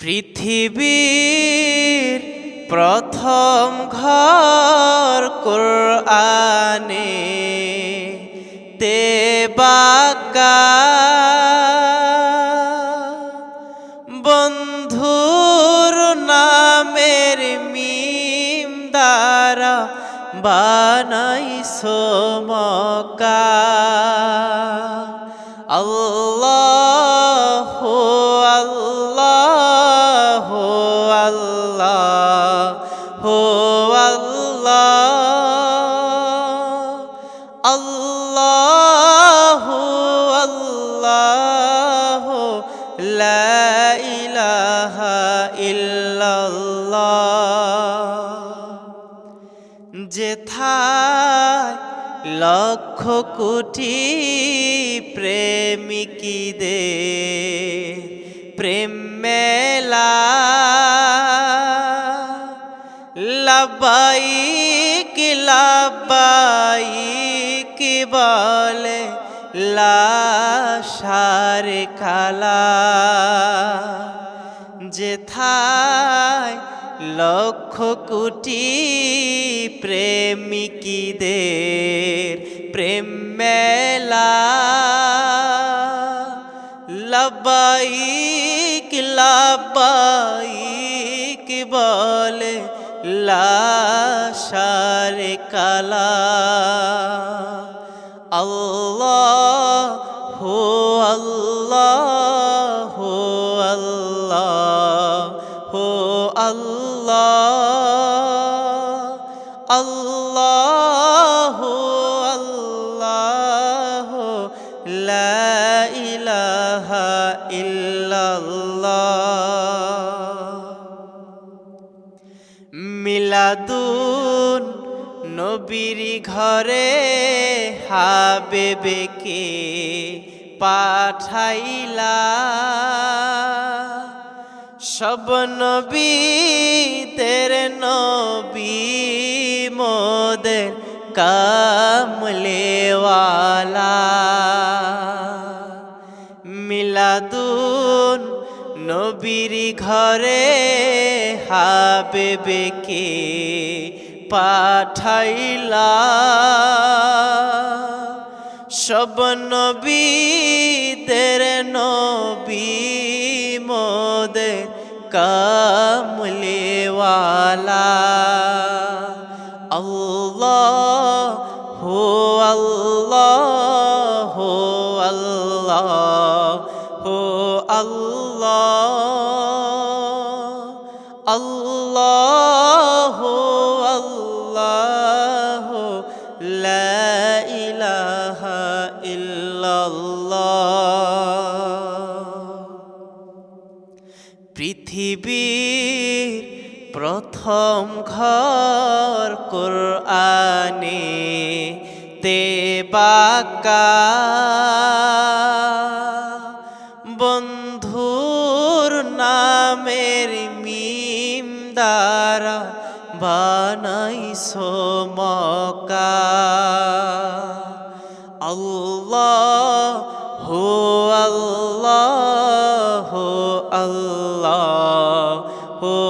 পৃথিবীর প্রথম ঘর কোরআনে তে বাকা বন্ধুর নামের মিম দ্বারা বানাই সোমকা আল্লাহ আল্লাহ লা ইলাহা ইল্লাল্লাহ। যেথায় লক্ষ কোটি প্রেমিকীদের প্রেম মেলা লাবাইক লাবাইক বলে লাশার কালা যেথায় লক্ষ কোটি প্রেমিকীদের প্রেম মেলা। লবাইক লবাইক বলে লাশার হো আল্লাহ আল্লাহ আল্লাহ লা ইলাহা ইল্লাল্লাহ। মিলাদুন নবীর ঘরে হাবেবেকে পাঠাইলা। সব নবীদের নবী মোদের কামলেওয়ালা। মিলাদুন নবীর ঘরে হাবেবেকে পাঠাইলা। সব নবীদের নবী মোদের কামলেওয়ালা। আল্লাহ হো আল্লাহ হো আল্লাহ। হো আল্লাহ প্রথম ঘর কোরআনে তে বাকা বন্ধুর নামের মিম দ্বারা বানাই সোমকা আল্লাহ হো আল্লাহ হো আল্লাহ।